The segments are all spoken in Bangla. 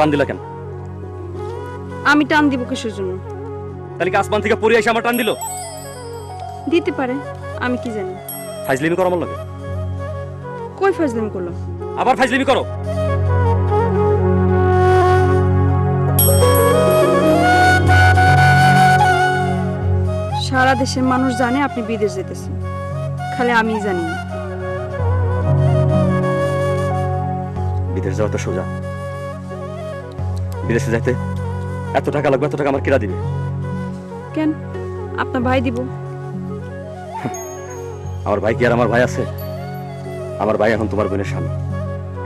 টান দিলা কেন? আমি টান দিব কিসের জন্য? তাহলে কি আসমান থেকে পড়ে এসে আমার টান দিল? দিতে পারে আমি কি জানি। ফাইজলিমি করো আমার লগে। কই ফাজলাম করলাম আবার ফাইজলিমি করো। সারা দেশের মানুষ জানে আপনি বিদেশ যেতেছেন। খালি আমি জানি না। বিদেশ যাওয়া তো সোজা। বিদেশে যাইতে এত টাকা লাগবে এত টাকা আমার কিরা দিবে? কেন? আপনার ভাই দিব। আমার ভাই কি আর আমার ভাই আছে? আমার ভাই এখন তোমার বোনের স্বামী।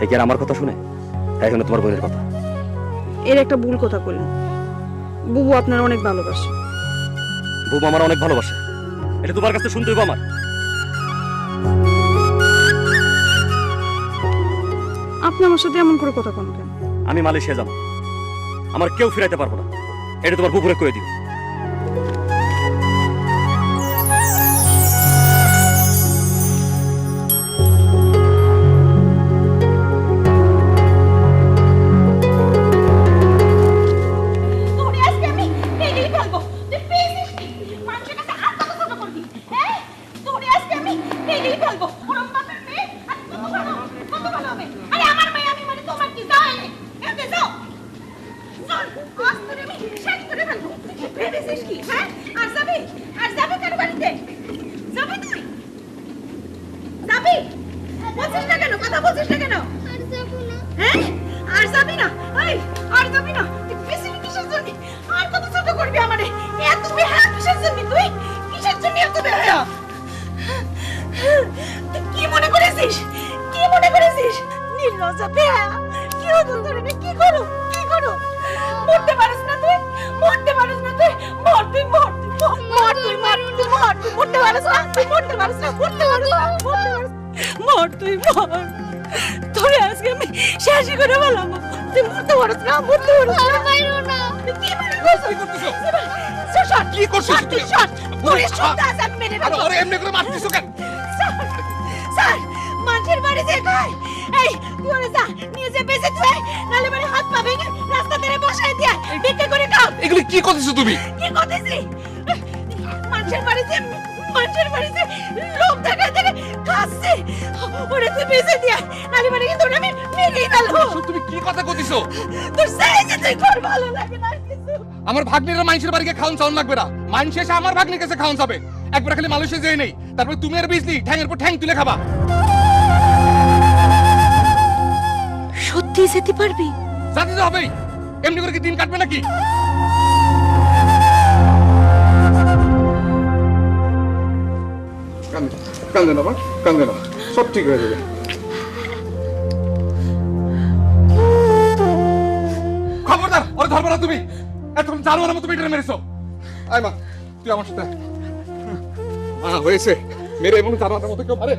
এ কি আর আমার কথা শুনে? তাই শুনে তোমার বোনের কথা। এর একটা ভুল কথা করলেন বুবু আপনার অনেক ভালোবাসে। বউ আমার অনেক ভালোবাসে। এটা তোমার কাছে শুনতে হইব আমার। আপনি আমার সাথে এমন করে কথা কোন কেন? আমি মালয়েশিয়া যাব। আমার কেউ ফিরাইতে পারব না। এটা তোমার পুকুরে করে দিও। নির্লজ্জা বেহা কি হতো তোর এটা কি করো? কি করো? মরতে পারিস না তুই? মরতে পারিস না তুই? মর তুই মর তুই মর, তুই মর তুই মর তুই মরতে পারিস না? তুই মরতে পারিস না? মরতে পারিস না? মরতে পারিস মর তুই মর। তোরে আজকে আমি শেষই করে বললাম তুই মরতে পারিস না? মরতে পারিস না? তুই কি মনে করছিস কি করছিস তুই তুই? শট তোরে শট আজ আমি মেরে আরে ফেলব ওরে এমনি করে মারতিছো কেন স্যার, স্যার মানুষের বাড়ি যে খায়। এই তুই ওরে যা নিয়ে যে বেঁচে তুই নালে মানে হাত পা ভেঙে রাস্তা ধরে বসাই দিয়ে ভিক্ষা করে খাও। এগুলি কি করতেছো তুমি? কি করতেছি? মানুষের বাড়িতে মানুষের বাড়িতে লোক দেখা দেখে খাচ্ছে। ওরে তুই বেঁচে দিয়ে নালে মানে কিন্তু আমি মেরেই ফেলব। তুমি কি কথা কইতেছো? তোর সেই যে তুই কর ভালো লাগে না কিছু। আমার ভাগ্নিরা মানুষের বাড়িকে খাওন চাউন লাগবে না। মানুষ এসে আমার ভাগ্নির কাছে খাওন যাবে। একবার খালি মালয়েশিয়া যেয়ে নেই। তারপর তুমি আর বিজলি ঠ্যাংয়ের পর ঠ্যাং তুলে খাবা। যেতে পারবি? যাতে তো হবেই। এমনি করে কি দিন কাটবে নাকি? কান্দে না মা কান্দে না। সব ঠিক হয়ে যাবে। খবরদার ওরে ধরবে না তুমি। এতক্ষণ জানোয়ারের মতো পেটে মেরেছো। আয় মা তুই আমার সাথে মা হয়েছে। মেরে এমন জানার মতো কেউ পারে।